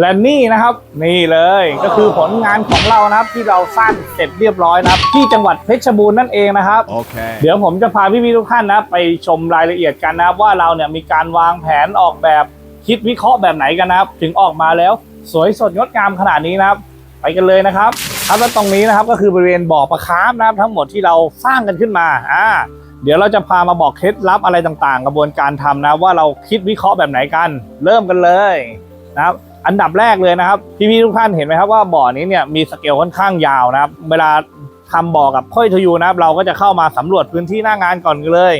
และนี่นะครับนี่เลยก็คือผลงานของเรานะครับที่เราสร้างเสร็จเรียบร้อยนะครับ ที่จังหวัดเพชรบูรณ์นั่นเองนะครับ Okay. เดี๋ยวผมจะพาพี่ๆทุกท่านนะครับไปชมรายละเอียดกันนะครับว่าเราเนี่ยมีการวางแผนออกแบบคิดวิเคราะห์แบบไหนกันนะครับ ถึงออกมาแล้วสวยสดงดงามขนาดนี้นะครับ ไปกันเลยนะครับครับแล้วตรงนี้นะครับก็คือบริเวณบ่อปลาคาร์ฟนะครับทั้งหมดที่เราสร้างกันขึ้นมาอ่าเดี๋ยวเราจะพามาบอกเคล็ดลับอะไรต่างๆ กระบวนการทำนะว่าเราคิดวิเคราะห์แบบไหนกัน เริ่มกันเลย นะครับอันดับแรกเลยนะครับพี่ๆทุกท่านเห็นไหมครับว่าบ่อนี้เนี่ยมีสเกลค่อนข้างยาวนะครับ เวลาทำบ่อกับค่อยทยูนะครับ เราก็จะเข้ามาสำรวจพื้นที่หน้างานก่อนเลย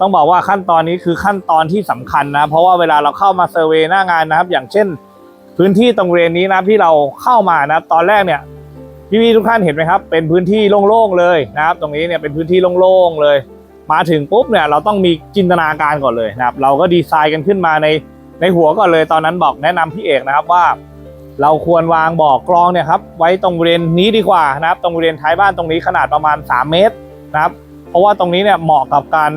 ต้องบอกว่าขั้นตอนนี้คือขั้นตอนที่สำคัญนะ เพราะว่าเวลาเราเข้ามาเซอร์เวยหน้างานนะครับ อย่างเช่น พื้นที่ตรงบริเวณนี้นะที่เราเข้ามานะครับตอนแรกเนี่ยพี่ๆทุกท่านเห็นไหมครับ เป็นพื้นที่โล่งๆเลยนะครับ ตรงนี้เนี่ยเป็นพื้นที่โล่งๆเลย มาถึงปุ๊บเนี่ยเราต้องมีจินตนาการก่อนเลยนะครับ เราก็ดีไซน์กันขึ้นมาใน ในหัวก่อนเลยตอนนั้นบอกแนะนำพี่เอกนะครับว่า เราควรวางบ่อกรองเนี่ยครับไว้ตรงบริเวณนี้ดีกว่านะครับ ตรงบริเวณท้ายบ้านตรงนี้ขนาดประมาณ 3 เมตรนะครับ เพราะว่าตรงนี้เนี่ยเหมาะกับการ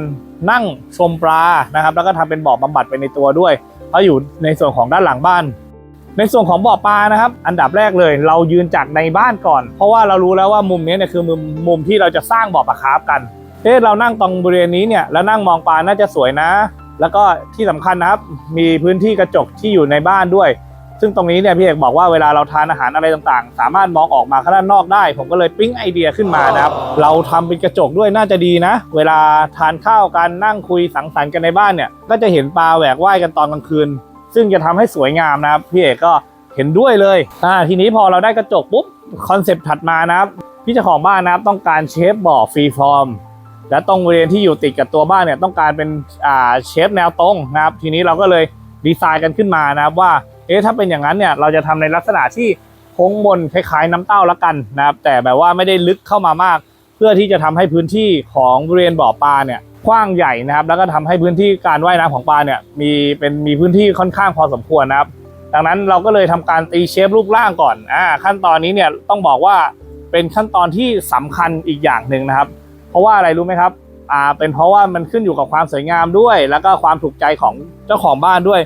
นั่งชมปลานะครับ แล้วก็ทำเป็นบ่อบำบัดไปในตัวด้วยเพราะอยู่ในส่วนของด้านหลังบ้าน ในส่วนของบ่อปลานะครับ อันดับแรกเลย เรายืนจากในบ้านก่อน เพราะว่าเรารู้แล้วว่ามุมนี้เนี่ยคือมุมมุมที่เราจะสร้างบ่อปลาคาร์ฟกันเอ๊ะเรานั่งตรงบริเวณนี้เนี่ยแล้วนั่งมองปลาน่าจะสวยนะ แล้วก็ที่สำคัญนะครับมีพื้นที่กระจกที่อยู่ในบ้านด้วย ซึ่งตรงนี้เนี่ยพี่เอกบอกว่าเวลาเราทานอาหารอะไรต่างๆ สามารถมองออกมาข้างด้านนอกได้ ผมก็เลยปิ๊งไอเดียขึ้นมานะครับ เราทำเป็นกระจกด้วยน่าจะดีนะ เวลาทานข้าวกันนั่งคุยสังสรรค์กันในบ้านเนี่ย ก็จะเห็นปลาแหวกว่ายกันตอนกลางคืน ซึ่งจะทำให้สวยงามนะครับพี่เอกก็เห็นด้วยเลยอ่าทีนี้พอเราได้กระจกปุ๊บคอนเซปต์ถัดมานะครับพี่เจ้าของบ้านนะครับต้องการเชฟบ่อฟรีฟอร์ม และตรงบริเวณที่อยู่ติดกับตัวบ้านเนี่ยต้องการเป็นอ่าเชฟแนวตรงนะครับ ทีนี้เราก็เลยดีไซน์กันขึ้นมานะครับว่าเอ๊ะถ้าเป็นอย่างนั้นเนี่ยเราจะทำในลักษณะที่โค้งมนคล้ายๆน้ำเต้าละกันนะครับ แต่แบบว่าไม่ได้ลึกเข้ามามาก เพื่อที่จะทำให้พื้นที่ของบริเวณบ่อปลาเนี่ยกว้างใหญ่นะครับ แล้วก็ทำให้พื้นที่การว่ายน้ำของปลาเนี่ยมีเป็นมีพื้นที่ค่อนข้างพอสมควรนะครับ ดังนั้นเราก็เลยทำการตีเชฟรูปร่างก่อนอ่าขั้นตอนนี้เนี่ยต้องบอกว่าเป็นขั้นตอนที่สำคัญอีกอย่างหนึ่งนะครับ เพราะว่าอะไรรู้ไหมครับอ่าเป็นเพราะว่ามันขึ้นอยู่กับความสวยงามด้วย แล้วก็ความถูกใจของเจ้าของบ้านด้วย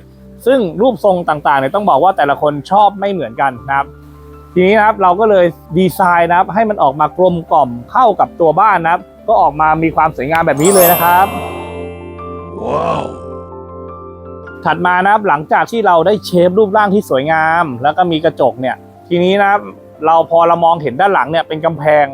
ซึ่งรูปทรงต่างๆเนี่ยต้องบอกว่าแต่ละคนชอบไม่เหมือนกันนะครับ ทีนี้นะครับเราก็เลยดีไซน์นะครับ ให้มันออกมากลมกล่อมเข้ากับตัวบ้านนะครับ ก็ออกมามีความสวยงามแบบนี้เลยนะครับ Whoa. ถัดมานะครับหลังจากที่เราได้เชฟรูปร่างที่สวยงาม แล้วก็มีกระจกเนี่ย ทีนี้นะครับเราพอเรามองเห็นด้านหลังเนี่ยเป็นกำแพง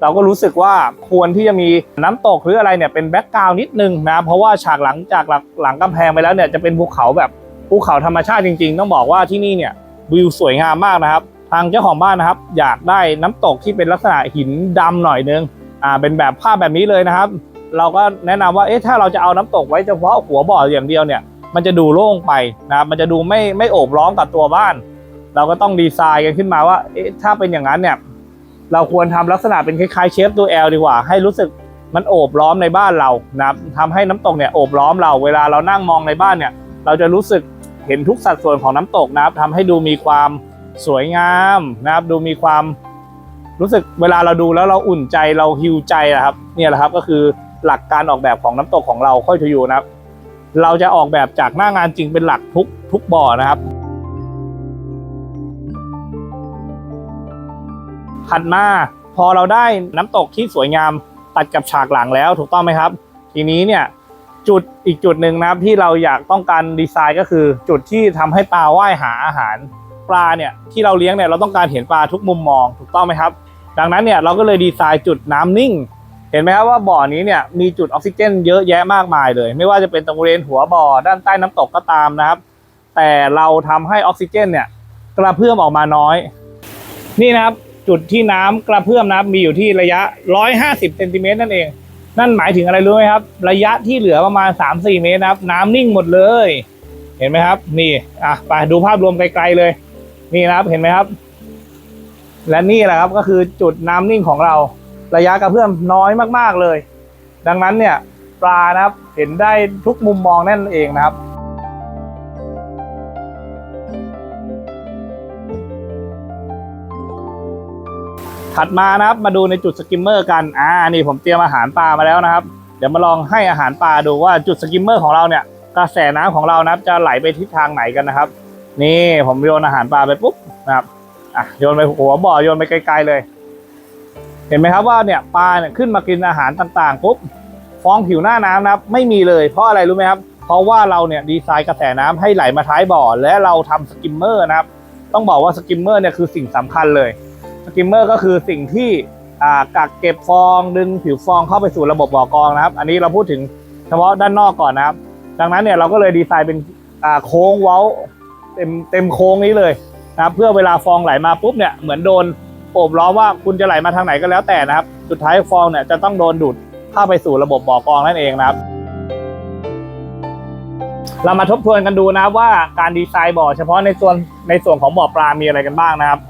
เราก็รู้สึกว่าควรที่จะมีน้ำตกหรืออะไรเนี่ยเป็นแบ็กกราวนิดนึงนะเพราะว่าฉากหลังจากหลังหลังกำแพงไปแล้วเนี่ยจะเป็นภูเขาแบบภูเขาธรรมชาติจริง ๆ ต้องบอกว่าที่นี่เนี่ยวิวสวยงามมากนะครับ ทางเจ้าของบ้านนะครับ อยากได้น้ำตกที่เป็นลักษณะหินดำหน่อยนึงอ่าเป็นแบบภาพแบบนี้เลยนะครับ เราก็แนะนำว่าเอ๊ะถ้าเราจะเอาน้ำตกไว้เฉพาะหัวบ่ออย่างเดียวเนี่ยมันจะดูโล่งไปนะครับมันจะดูไม่ไม่โอบล้อมกับตัวบ้าน เราก็ต้องดีไซน์กันขึ้นมาว่าเอ๊ะถ้าเป็นอย่างนั้นเนี่ย เราควรทำลักษณะเป็นคล้ายๆเชฟตัวแอลดีกว่า ให้รู้สึกมันโอบล้อมในบ้านเรานะครับทำให้น้ำตกเนี่ยโอบล้อมเราเวลาเรานั่งมองในบ้านเนี่ย เราจะรู้สึกเห็นทุกสัดส่วนของน้ำตกนะครับทำให้ดูมีความสวยงามนะครับ ดูมีความรู้สึกเวลาเราดูแล้วเราอุ่นใจเราฮิวใจนะครับเนี่ยแหละครับก็คือหลักการออกแบบของน้ำตกของเราค่อยทยูนะครับ เราจะออกแบบจากหน้างานจริงเป็นหลักทุกทุกบ่อนะครับ ถัดมาพอเราได้น้ำตกที่สวยงามตัดกับฉากหลังแล้วถูกต้องไหมครับ ทีนี้เนี่ยจุดอีกจุดหนึ่งนะครับที่เราอยากต้องการดีไซน์ก็คือ จุดที่ทำให้ปลาว่ายหาอาหาร ปลาเนี่ยที่เราเลี้ยงเนี่ยเราต้องการเห็นปลาทุกมุมมองถูกต้องไหมครับ ดังนั้นเนี่ยเราก็เลยดีไซน์จุดน้ำนิ่ง เห็นไหมครับว่าบ่อนี้เนี่ยมีจุดออกซิเจน เยอะแยะมากมายเลย ไม่ว่าจะเป็นตรงบริเวณหัวบ่อด้านใต้น้ำตกก็ตามนะครับ แต่เราทำให้ออกซิเจนเนี่ยกระเพื่อมออกมาน้อย นี่นะครับ จุดที่น้ำกระเพื่อมนะครับมีอยู่ที่ระยะ 150เซนติเมตรนั่นเอง นั่นหมายถึงอะไรรู้ไหมครับ ระยะที่เหลือประมาณ 3-4 เมตรนะครับ น้ำนิ่งหมดเลย เห็นไหมครับ นี่อะไปดูภาพรวมไกลๆเลย นี่นะครับเห็นไหมครับ และนี่แหละครับก็คือจุดน้ำนิ่งของเรา ระยะกระเพื่อมน้อยมากๆเลย ดังนั้นเนี่ยปลานะครับเห็นได้ทุกมุมมองนั่นเองนะครับ ถัดมานะครับมาดูในจุดสกิมเมอร์กันอ่านี่ผมเตรียมอาหารปลามาแล้วนะครับ เดี๋ยวมาลองให้อาหารปลาดูว่าจุดสกิมเมอร์ของเราเนี่ยกระแสน้ำของเรานะครับ จะไหลไปทิศทางไหนกันนะครับ นี่ผมโยนอาหารปลาไปปุ๊บนะครับอะโยนไปหัวบ่อโยนไปไกลๆเลย เห็นไหมครับว่าเนี่ยปลาเนี่ยขึ้นมากินอาหารต่างๆปุ๊บฟองผิวหน้าน้ำนะครับ ไม่มีเลยเพราะอะไรรู้ไหมครับ เพราะว่าเราเนี่ยดีไซน์กระแสน้ำให้ไหลมาท้ายบ่อ และเราทำสกิมเมอร์นะครับ ต้องบอกว่าสกิมเมอร์เนี่ยคือสิ่งสำคัญเลย สกิมเมอร์ก็คือสิ่งที่กักเก็บฟองดึงผิวฟองเข้าไปสู่ระบบบ่อกรองนะครับ อันนี้เราพูดถึงเฉพาะด้านนอกก่อนนะครับ ดังนั้นเนี่ยเราก็เลยดีไซน์เป็นโค้งเว้าเต็มเต็มโค้งนี้เลยนะครับเพื่อเวลาฟองไหลมาปุ๊บเนี่ยเหมือนโดนโอบล้อมว่าคุณจะไหลมาทางไหนก็แล้วแต่นะครับ สุดท้ายฟองเนี่ยจะต้องโดนดูดเข้าไปสู่ระบบบ่อกรองนั่นเองนะครับ เรามาทบทวนกันดูนะครับว่าการดีไซน์บ่อเฉพาะในส่วนในส่วนของบ่อปลามีอะไรกันบ้างนะครับ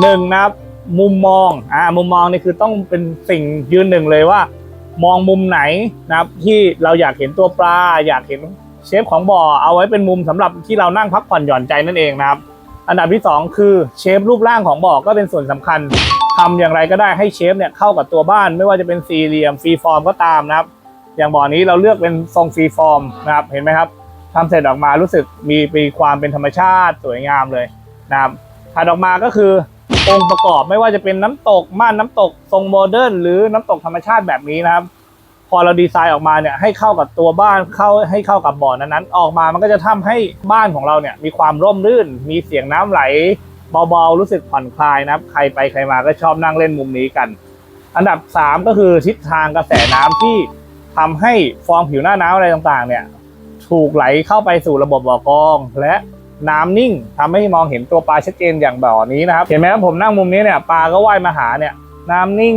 หนึ่งนะครับ มุมมองอ่ามุมมองนี่คือต้องเป็นสิ่งยืนหนึ่งเลยว่า มองมุมไหนนะครับที่เราอยากเห็นตัวปลา อยากเห็นเชฟของบ่อเอาไว้เป็นมุมสำหรับที่เรานั่งพักผ่อนหย่อนใจนั่นเองนะครับ อันดับที่สองคือเชฟรูปร่างของบ่อก็เป็นส่วนสำคัญทำอย่างไรก็ได้ให้เชฟเนี่ยเข้ากับตัวบ้าน ไม่ว่าจะเป็นสี่เหลี่ยมฟรีฟอร์มก็ตามนะครับ อย่างบ่อนี้เราเลือกเป็นทรงฟรีฟอร์มนะครับเห็นไหมครับทำเสร็จออกมารู้สึกมีมีความเป็นธรรมชาติสวยงามเลยนะครับถัดออกมาก็คือ องค์ประกอบไม่ว่าจะเป็นน้ำตกม่านน้ำตกทรงโมเดิร์นหรือน้ำตกธรรมชาติแบบนี้นะครับ พอเราดีไซน์ออกมาเนี่ยให้เข้ากับตัวบ้านเข้าให้เข้ากับบ่อนั้นๆออกมามันก็จะทำให้บ้านของเราเนี่ยมีความร่มรื่น มีเสียงน้ำไหลเบาๆรู้สึกผ่อนคลายนะครับ ใครไปใครมาก็ชอบนั่งเล่นมุมนี้กัน อันดับสามก็คือทิศทางกระแสน้ำที่ทำให้ฟองผิวหน้าน้ำอะไรต่างๆ เนี่ยถูกไหลเข้าไปสู่ระบบบ่อกองและ น้ำนิ่งทำให้มองเห็นตัวปลาชัดเจนอย่างบ่อนี้นะครับ เห็นไหมครับผมนั่งมุมนี้เนี่ยปลาก็ว่ายมาหาเนี่ยน้ำนิ่ง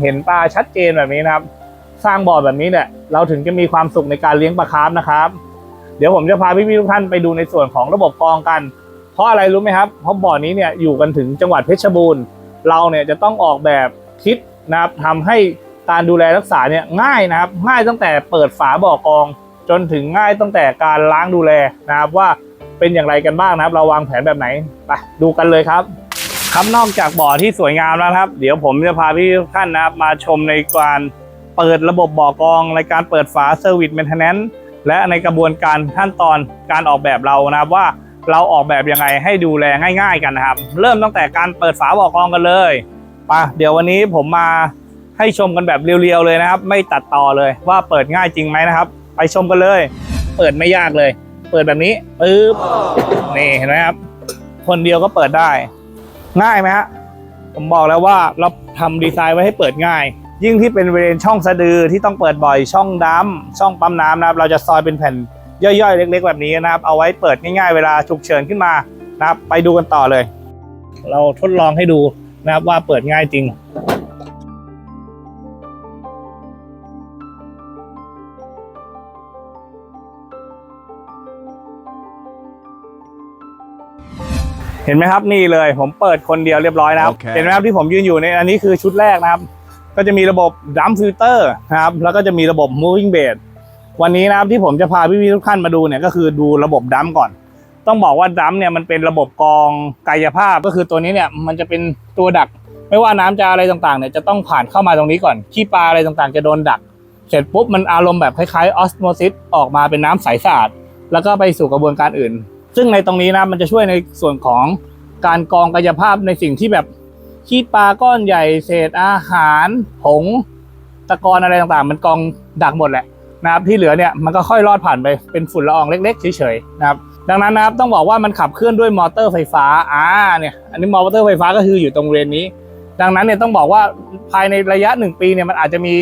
เห็นปลาชัดเจนแบบนี้นะครับ สร้างบ่อแบบนี้เนี่ยเราถึงจะมีความสุขในการเลี้ยงปลาคาร์ฟนะครับ เดี๋ยวผมจะพาพี่ๆทุกท่านไปดูในส่วนของระบบกรองกัน เพราะอะไรรู้ไหมครับ เพราะบ่อนี้เนี่ยอยู่กันถึงจังหวัดเพชรบูรณ์ เราเนี่ยจะต้องออกแบบคิดนะครับทำให้การดูแลรักษาเนี่ยง่ายนะครับ ง่ายตั้งแต่เปิดฝาบ่อกรอง จนถึงง่ายตั้งแต่การล้างดูแลนะครับว่า เป็นอย่างไรกันบ้างนะครับ เราวางแผนแบบไหนไปดูกันเลยครับ ครับนอกจากบ่อที่สวยงามแล้วครับ เดี๋ยวผมจะพาพี่ทุกท่านนะครับ มาชมในการเปิดระบบบ่อกรองในการเปิดฝา Service Maintenance และในกระบวนการขั้นตอนการออกแบบเรานะครับว่าเราออกแบบยังไงให้ดูแลง่าย ๆ กันนะครับ เริ่มตั้งแต่การเปิดฝาบ่อกรองกันเลยไปเดี๋ยววันนี้ผมมาให้ชมกันแบบเรียวๆเลยนะครับ ไม่ตัดต่อเลยว่าเปิดง่ายจริงไหมนะครับ ไปชมกันเลย เปิดไม่ยากเลย ปิดแบบนี้ปึ๊บนี่เห็นไหมครับ คนเดียวก็เปิดได้ ง่ายไหมฮะผมบอกแล้วว่าเราทำดีไซน์ไว้ให้เปิดง่าย ยิ่งที่เป็นบริเวณช่องสะดือที่ต้องเปิดบ่อยช่องดำช่องปั๊มน้ำนะครับ เราจะซอยเป็นแผ่นย่อยๆ เล็ก ๆ แบบนี้นะครับ เอาไว้เปิดง่ายๆ เวลาฉุกเฉินขึ้นมานะครับ ไปดูกันต่อเลย เราทดลองให้ดูนะครับว่าเปิดง่ายจริง เห็นไหมครับนี่เลยผมเปิดคนเดียวเรียบร้อยนะครับโอเคเห็นไหมครับที่ผมยืนอยู่ในอันนี้คือชุดแรกนะครับ ก็จะมีระบบดัมฟิลเตอร์นะครับแล้วก็จะมีระบบ moving bed วันนี้นะครับที่ผมจะพาพี่ๆทุกท่านมาดูเนี่ยก็คือดูระบบดัมก่อน ต้องบอกว่าดัมเนี่ยมันเป็นระบบกรองกายภาพก็คือตัวนี้เนี่ยมันจะเป็นตัวดัก ไม่ว่าน้ำจะอะไรต่างๆเนี่ยจะต้องผ่านเข้ามาตรงนี้ก่อนขี้ปลาอะไรต่างๆ จะโดนดัก เสร็จปุ๊บมันอารมณ์แบบคล้ายๆออสโมซิสออกมาเป็นน้ำใสสะอาดแล้วก็ไปสู่กระบวนการอื่น ซึ่งในตรงนี้นะมันจะช่วยในส่วนของการกองกายภาพในสิ่งที่แบบขี้ปลาก้อนใหญ่เศษอาหารผงตะกอนอะไรต่างๆ มันกองดักหมดแหละนะครับที่เหลือเนี่ยมันก็ค่อยรอดผ่านไปเป็นฝุ่นละอองเล็ก ๆ เฉยๆนะครับดังนั้นนะครับต้องบอกว่ามันขับเคลื่อนด้วยมอเตอร์ไฟฟ้าอ่าเนี่ยอันนี้มอเตอร์ไฟฟ้าก็คืออยู่ตรงบริเวณนี้ ดังนั้นเนี่ยต้องบอกว่าภายในระยะหนึ่งปีเนี่ยมันอาจจะมี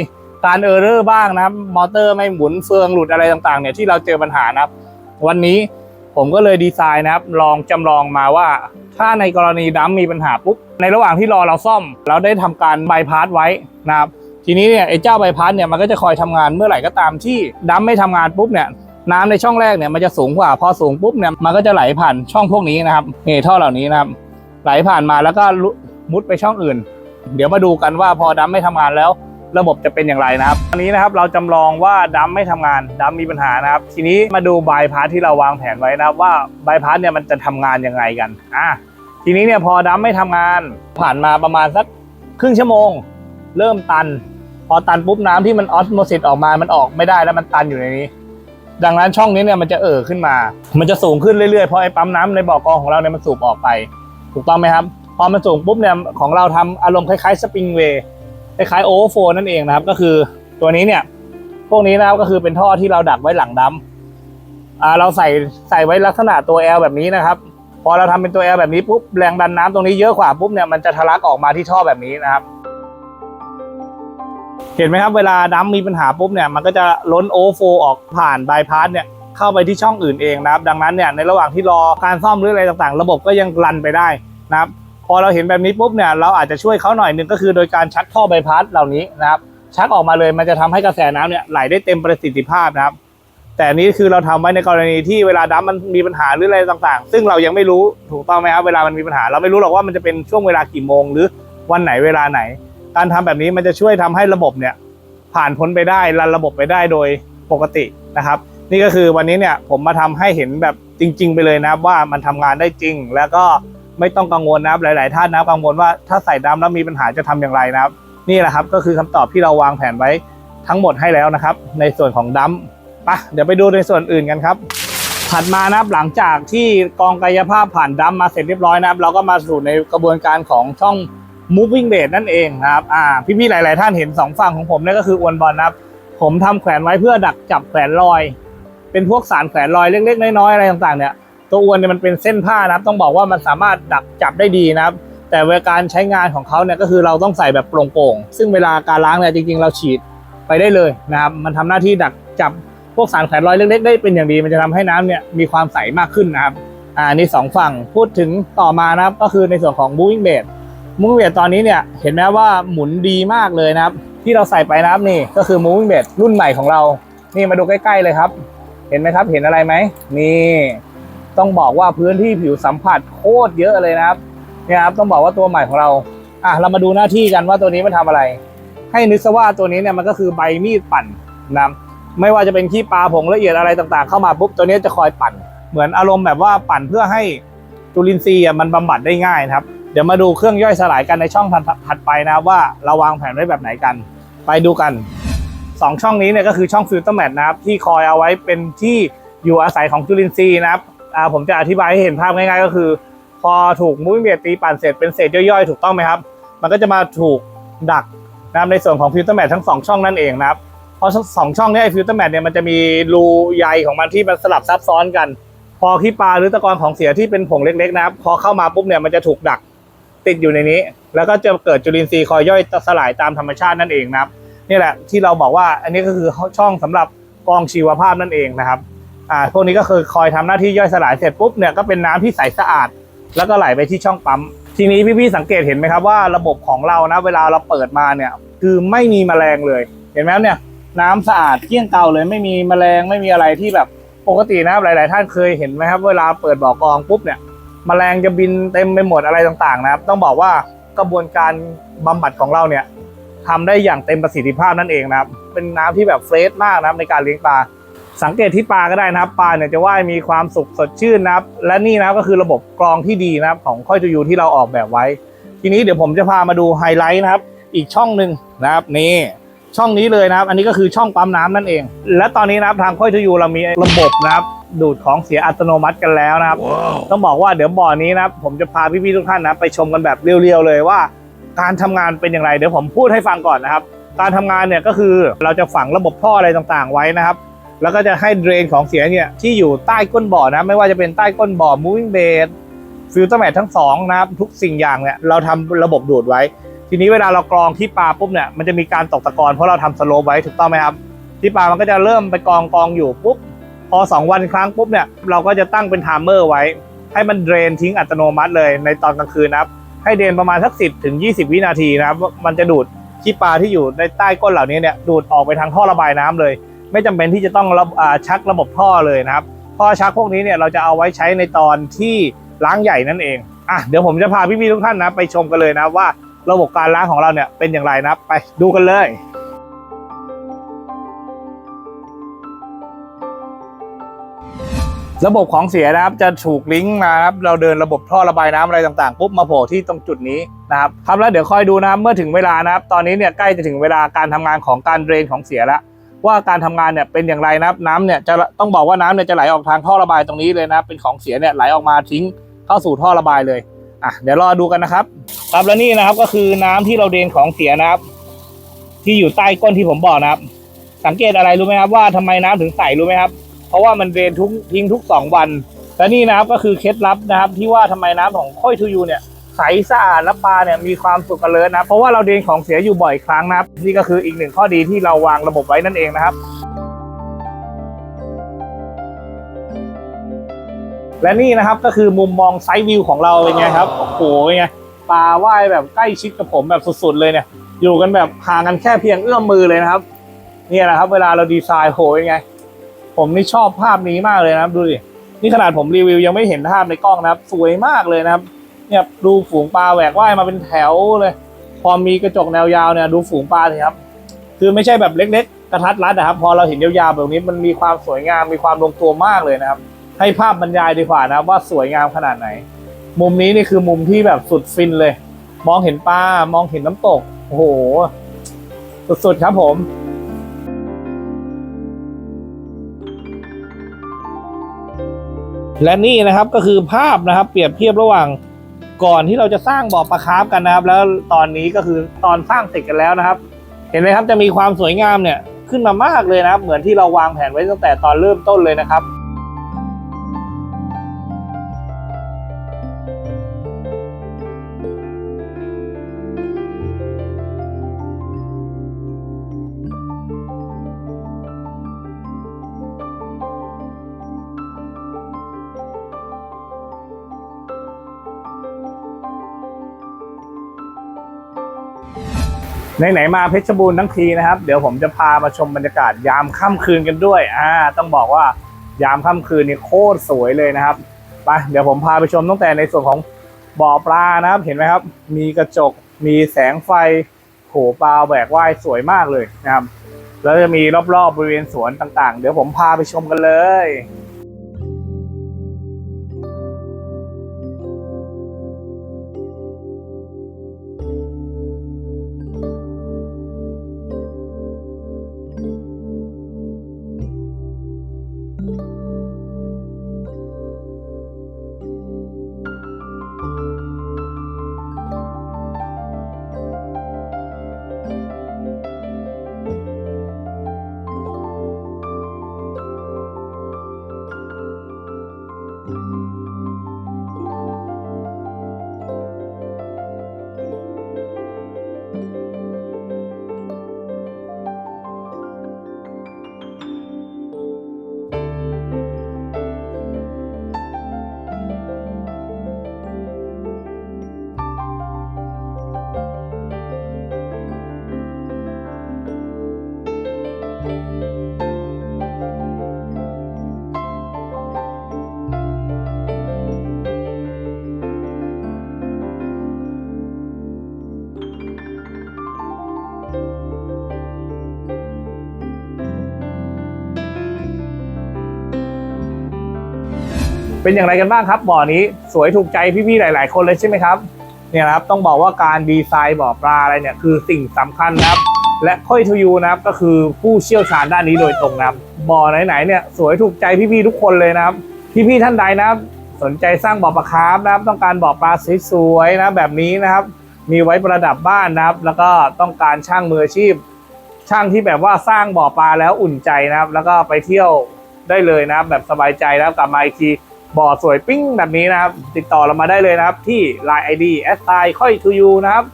การเออร์เรอร์บ้างนะครับมอเตอร์ไม่หมุนเฟืองหลุดอะไรต่างๆเนี่ยที่เราเจอปัญหานะครับ วันนี้ ผมก็เลยดีไซน์นะครับ ลองจำลองมาว่า ถ้าในกรณีดัมมีปัญหาปุ๊บ ในระหว่างที่รอเราซ่อม เราได้ทำการบายพาสไว้นะครับ ทีนี้เนี่ยไอ้เจ้าบายพาสเนี่ยมันก็จะคอยทำงานเมื่อไหร่ก็ตามที่ดัมไม่ทำงานปุ๊บเนี่ยน้ำในช่องแรกเนี่ยมันจะสูงกว่าพอสูงปุ๊บเนี่ยมันก็จะไหลผ่านช่องพวกนี้นะครับนี่ท่อเหล่านี้นะครับ ไหลผ่านมาแล้วก็มุดไปช่องอื่น เดี๋ยวมาดูกันว่าพอดัมไม่ทำงานแล้ว ระบบจะเป็นอย่างไรนะครับอันนี้นะครับเราจำลองว่าดัมไม่ทำงานดัมมีปัญหานะครับ ทีนี้มาดูบายพาสที่เราวางแผนไว้นะครับว่าบายพาสเนี่ยมันจะทำงานยังไงกันอะทีนี้เนี่ยพอดัมไม่ทำงานผ่านมาประมาณสักครึ่งชั่วโมง เริ่มตัน พอตันปุ๊บน้ำที่มันออสโมซิสออกมามันออกไม่ได้แล้วมันตันอยู่ในนี้ ดังนั้นช่องนี้เนี่ยมันจะเอ่อขึ้นมา มันจะสูงขึ้นเรื่อยๆเพราะไอ้ปั๊มน้ำในบ่อกรองของเราเนี่ยมันสูบออกไป ถูกต้องไหมครับพอมันสูงปุ๊บเนี่ยของเราทำอารมณ์คล้ายๆสปริงเวย์ คล้ายๆโอเวอร์โฟนั่นเองนะครับ ก็คือตัวนี้เนี่ย พวกนี้นะครับก็คือเป็นท่อที่เราดักไว้หลังดัมอ่าเราใส่ใส่ไว้ลักษณะตัว L แบบนี้นะครับ พอเราทำเป็นตัว L แบบนี้ปุ๊บแรงดันน้ำตรงนี้เยอะกว่าปุ๊บเนี่ยมันจะทะลักออกมาที่ท่อแบบนี้นะครับ เห็นไหมครับเวลาดัมมีปัญหาปุ๊บเนี่ยมันก็จะล้นโอเวอร์โฟออกผ่านบายพาสเนี่ยเข้าไปที่ช่องอื่นเองนะครับ ดังนั้นเนี่ยในระหว่างที่รอการซ่อมหรืออะไรต่างๆ ระบบก็ยังรันไปได้นะครับ พอเราเห็นแบบนี้ปุ๊บเนี่ยเราอาจจะช่วยเขาหน่อยหนึ่งก็คือโดยการชักท่อใบพาสเหล่านี้นะครับ ชักออกมาเลยมันจะทำให้กระแสน้ำเนี่ยไหลได้เต็มประสิทธิภาพนะครับ แต่นี้คือเราทำไว้ในกรณีที่เวลาดัมมันมีปัญหาหรืออะไรต่างๆ ซึ่งเรายังไม่รู้ถูกต้องไหมครับเวลามันมีปัญหา เราไม่รู้หรอกว่ามันจะเป็นช่วงเวลากี่โมง หรือวันไหนเวลาไหน การทำแบบนี้มันจะช่วยทำให้ระบบเนี่ยผ่านพ้นไปได้รันระบบไปได้โดยปกตินะครับ นี่ก็คือวันนี้เนี่ยผมมาทำให้เห็นแบบจริง ๆ ไปเลยนะครับว่ามันทำงานได้จริงแล้วก็ ไม่ต้องกังวลนะครับหลาย ๆ ท่านนะกังวลว่าถ้าใส่ดำแล้วมีปัญหาจะทำอย่างไรนะครับ นี่แหละครับก็คือคำตอบที่เราวางแผนไว้ทั้งหมดให้แล้วนะครับ ในส่วนของดัมปะเดี๋ยวไปดูในส่วนอื่นกันครับ ถัดมานะครับหลังจากที่กองกายภาพผ่านดัมมาเสร็จเรียบร้อยนะครับ เราก็มาสู่ในกระบวนการของช่อง moving base นั่นเองนะครับอ่าพี่ ๆ หลาย ๆ ท่านเห็นสองฝั่งของผมนี่ยก็คืออวนบอลนะครับ ผมทำแขวนไว้เพื่อดักจับแขวนลอย เป็นพวกสารแขวนลอยเล็ก ๆ น้อย ๆ อะไรต่าง ๆ เนี่ย ตัวอวนเนี่ยมันเป็นเส้นผ้านะครับ ต้องบอกว่ามันสามารถดักจับได้ดีนะครับ แต่เวลาการใช้งานของเขาเนี่ยก็คือเราต้องใส่แบบโปร่งๆซึ่งเวลาการล้างเนี่ยจริง ๆ เราฉีดไปได้เลยนะครับ มันทำหน้าที่ดักจับพวกสารแขวนลอยเล็กๆได้เป็นอย่างดี มันจะทำให้น้ำเนี่ยมีความใสมากขึ้นนะครับอ่านี่สองฝั่งพูดถึงต่อมานะครับก็คือในส่วนของ moving base moving base ตอนนี้เนี่ยเห็นไหมว่าหมุนดีมากเลยนะครับ ที่เราใส่ไปนะครับนี่ก็คือ moving base รุ่นใหม่ของเรา นี่มาดูใกล้ๆเลยครับ เห็นไหมครับเห็นอะไรไหมนี่ ต้องบอกว่าพื้นที่ผิวสัมผัสโคตรเยอะเลยนะครับเนี่ยครับต้องบอกว่าตัวใหม่ของเราอะเรามาดูหน้าที่กันว่าตัวนี้มันทำอะไร ให้นึกซะว่าตัวนี้เนี่ยมันก็คือใบมีดปั่นนะไม่ว่าจะเป็นขี้ปลาผงละเอียดอะไรต่างๆ เข้ามาปุ๊บตัวนี้จะคอยปั่น เหมือนอารมณ์แบบว่าปั่นเพื่อให้จุลินทรีย์มันบำบัดได้ง่ายนะครับ เดี๋ยวมาดูเครื่องย่อยสลายกันในช่องถัดไปนะว่าเราวางแผนไว้แบบไหนกัน ไปดูกันสองช่องนี้เนี่ยก็คือช่องฟิลเตอร์แมทนะครับที่คอยเอาไว้เป็นที่อยู่อาศัยของจุลินทรีย์นะครับ อ่าผมจะอธิบายให้เห็นภาพง่ายๆ ก็คือ พอถูกมูฟเบียตีปั่นเสร็จเป็นเศษย่อยๆ ถูกต้องไหมครับ มันก็จะมาถูกดักนะครับในส่วนของฟิลเตอร์แมททั้งสองช่องนั่นเองนะครับเพราะสองช่องนี้ฟิลเตอร์แมทเนี่ยมันจะมีรูใยของมันที่มันสลับซับซ้อนกัน พอขี้ปลาหรือตะกอนของเสียที่เป็นผงเล็กๆนะครับ พอเข้ามาปุ๊บเนี่ยมันจะถูกดักติดอยู่ในนี้ แล้วก็จะเกิดจุลินทรีย์คอยย่อยสลายตามธรรมชาตินั่นเองนะครับนี่แหละที่เราบอกว่าอันนี้ก็คือช่องสำหรับกองชีวภาพนั่นเองนะครับ อ่าพวกนี้ก็คือคอยทำหน้าที่ย่อยสลายเสร็จปุ๊บเนี่ยก็เป็นน้ำที่ใสสะอาด แล้วก็ไหลไปที่ช่องปั๊มทีนี้พี่ๆสังเกตเห็นไหมครับว่าระบบของเรานะเวลาเราเปิดมาเนี่ยคือไม่มีแมลงเลย เห็นไหมครับเนี่ยน้ำสะอาดเกลี้ยงเกลาเลยไม่มีแมลงไม่มีอะไรที่แบบปกตินะครับหลาย ๆ ท่านเคยเห็นไหมครับ เวลาเปิดบ่อกรองปุ๊บเนี่ยแมลงจะบินเต็มไปหมดอะไรต่าง ๆ นะครับ ต้องบอกว่ากระบวนการบำบัดของเราเนี่ยทำได้อย่างเต็มประสิทธิภาพนั่นเองนะครับ เป็นน้ำที่แบบเฟรชมากนะครับในการเลี้ยงปลา สังเกตที่ปลาก็ได้นะครับปลาเนี่ยจะว่ายมีความสุขสดชื่นนะครับ และนี่นะครับก็คือระบบกรองที่ดีนะครับของค่อยจูยูที่เราออกแบบไว้ ทีนี้เดี๋ยวผมจะพามาดูไฮไลท์นะครับ อีกช่องหนึ่งนะครับนี่ช่องนี้เลยนะครับ อันนี้ก็คือช่องปั๊มน้ำนั่นเอง และตอนนี้นะครับทางค่อยจูยูเรามีระบบนะครับ ดูดของเสียอัตโนมัติกันแล้วนะครับ Wow. ต้องบอกว่าเดี๋ยวบ่อนี้นะครับผมจะพาพี่ๆทุกท่านนะไปชมกันแบบเรียวๆเลยว่า การทำงานเป็นอย่างไร เดี๋ยวผมพูดให้ฟังก่อนนะครับ การทำงานเนี่ยก็คือเราจะฝังระบบท่ออะไรต่างๆ ไว้นะครับ แล้วก็จะให้เดรนของเสียเนี่ยที่อยู่ใต้ก้นบ่อนะ ไม่ว่าจะเป็นใต้ก้นบ่อ moving bed ฟิลเตอร์แมททั้งสองนะครับทุกสิ่งอย่างเนี่ยเราทำระบบดูดไว้ ทีนี้เวลาเรากรองที่ปลาปุ๊บเนี่ยมันจะมีการตกตะกอนเพราะเราทำสโลปไว้ถูกต้องไหมครับที่ปลามันก็จะเริ่มไปกองกองอยู่ปุ๊บพอ 2 วันครั้งปุ๊บเนี่ยเราก็จะตั้งเป็นไทม์เมอร์ไว้ ให้มันเดรนทิ้งอัตโนมัติเลยในตอนกลางคืนนะครับให้เดรนประมาณสัก10ถึง 20 วินาทีนะครับมันจะดูดขี้ปลาที่อยู่ในใต้ก้นเหล่านี้เนี่ยดูดออกไปทางท่อระบายน้ำเลย ไม่จำเป็นที่จะต้องอชักระบบท่อเลยนะครับท่อชักพวกนี้เนี่ยเราจะเอาไว้ใช้ในตอนที่ล้างใหญ่นั่นเองอะเดี๋ยวผมจะพาพี่ๆทุกท่านนะไปชมกันเลยนะว่าระบบการล้างของเราเนี่ยเป็นอย่างไรนะไปดูกันเลยระบบของเสียนะครับจะถูกลิงก์มาครับเราเดินระบบท่อระบายน้ำอะไรต่างๆปุ๊บมาโผล่ที่ตรงจุดนี้นะครับครับแล้วเดี๋ยวคอยดูนะครับเมื่อถึงเวลานะครับตอนนี้เนี่ยใกล้จะถึงเวลาการทำงานของการเดรนของเสียแล้ว ว่าการทำงานเนี่ยเป็นอย่างไรนะครับน้ำเนี่ยจะต้องบอกว่าน้ำเนี่ยจะไหลออกทางท่อระบายตรงนี้เลยนะเป็นของเสียเนี่ยไหลออกมาทิ้งเข้าสู่ท่อระบายเลยอะเดี๋ยวรอดูกันนะครับ ครับแล้วนี่นะครับก็คือน้ำที่เราเดนของเสียนะครับ ที่อยู่ใต้ก้นที่ผมบอกนะครับ สังเกตอะไรรู้ไหมครับว่าทำไมน้ำถึงใสรู้ไหมครับ เพราะว่ามันเดนทุกทิ้งทุกสองวันและนี่นะครับก็คือเคล็ดลับนะครับ ที่ว่าทำไมน้ำของค่อยทูยูเนี่ย ใสสะอาดและปลาเนี่ยมีความสุขกันเลยนะ เพราะว่าเราเดินของเสียอยู่บ่อยครั้งนะครับ นี่ก็คืออีกหนึ่งข้อดีที่เราวางระบบไว้นั่นเองนะครับ และนี่นะครับก็คือมุมมองไซด์วิวของเราเป็นไงครับ โอ้โหเป็นไงปลาว่ายแบบใกล้ชิดกับผมแบบสุดๆเลยเนี่ย อยู่กันแบบห่างกันแค่เพียงเอื้อมมือเลยนะครับนี่ยนะครับ เวลาเราดีไซน์โหเป็นไง ผมนี่ชอบภาพนี้มากเลยนะครับ ดูดิ นี่ขนาดผมรีวิวยังไม่เห็นภาพในกล้องนะครับ สวยมากเลยนะครับ เนี่ยดูฝูงปลาแหวกว่ายมาเป็นแถวเลย พอมีกระจกแนวยาวเนี่ยดูฝูงปลาสิครับ คือไม่ใช่แบบเล็ก ๆ กระทัดรัดนะครับ พอเราเห็นยาวๆแบบนี้มันมีความสวยงามมีความลงตัวมากเลยนะครับ ให้ภาพบรรยายดีกว่านะว่าสวยงามขนาดไหน มุมนี้นี่คือมุมที่แบบสุดฟินเลย มองเห็นปลามองเห็นน้ำตกโอ้โหสุดๆครับผมและนี่นะครับก็คือภาพนะครับ เปรียบเทียบระหว่าง ก่อนที่เราจะสร้างบ่อปลาคาร์ฟกันนะครับ แล้วตอนนี้ก็คือตอนสร้างเสร็จกันแล้วนะครับ เห็นไหมครับจะมีความสวยงามเนี่ยขึ้นมามากเลยนะครับ เหมือนที่เราวางแผนไว้ตั้งแต่ตอนเริ่มต้นเลยนะครับ ไหนๆมาเพชรบูรณ์ทั้งทีนะครับ เดี๋ยวผมจะพามาชมบรรยากาศยามค่ำคืนกันด้วยอ่าต้องบอกว่ายามค่ำคืนนี่โคตรสวยเลยนะครับไปเดี๋ยวผมพาไปชมตั้งแต่ในส่วนของบ่อปลานะครับ เห็นไหมครับ มีกระจกมีแสงไฟโหปลาแหวกว่ายสวยมากเลยนะครับแล้วจะมีรอบๆบริเวณสวนต่างๆ เดี๋ยวผมพาไปชมกันเลย เป็นอย่างไรกันบ้างครับบ่อนี้สวยถูกใจพี่ๆหลาย ๆ คนเลยใช่ไหมครับเนี่ยนะครับต้องบอกว่าการดีไซน์บ่อปลาอะไรเนี่ยคือสิ่งสำคัญนะครับ และค่อยทูยูนะครับก็คือผู้เชี่ยวชาญด้านนี้โดยตรงนะครับบ่อไหนๆเนี่ยสวยถูกใจพี่ๆทุกคนเลยนะครับพี่ๆท่านใดนะครับ สนใจสร้างบ่อปลาคาร์ฟนะครับ ต้องการบ่อปลาสวยๆนะแบบนี้นะครับ มีไว้ประดับบ้านนะครับ แล้วก็ต้องการช่างมืออาชีพ ช่างที่แบบว่าสร้างบ่อปลาแล้วอุ่นใจนะครับ แล้วก็ไปเที่ยวได้เลยนะครับ แบบสบายใจแล้วกลับมาอีกที บ่อสวยปิ้งแบบนี้นะครับ ติดต่อเรามาได้เลยนะครับ ที่ Line ID แอสไซค่อยทูยูนะครับ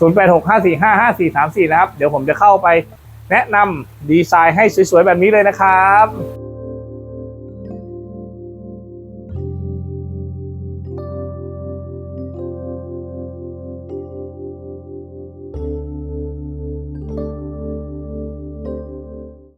0865455434 นะครับ เดี๋ยวผมจะเข้าไปแนะนำดีไซน์ให้สวยๆ แบบนี้เลยนะครับ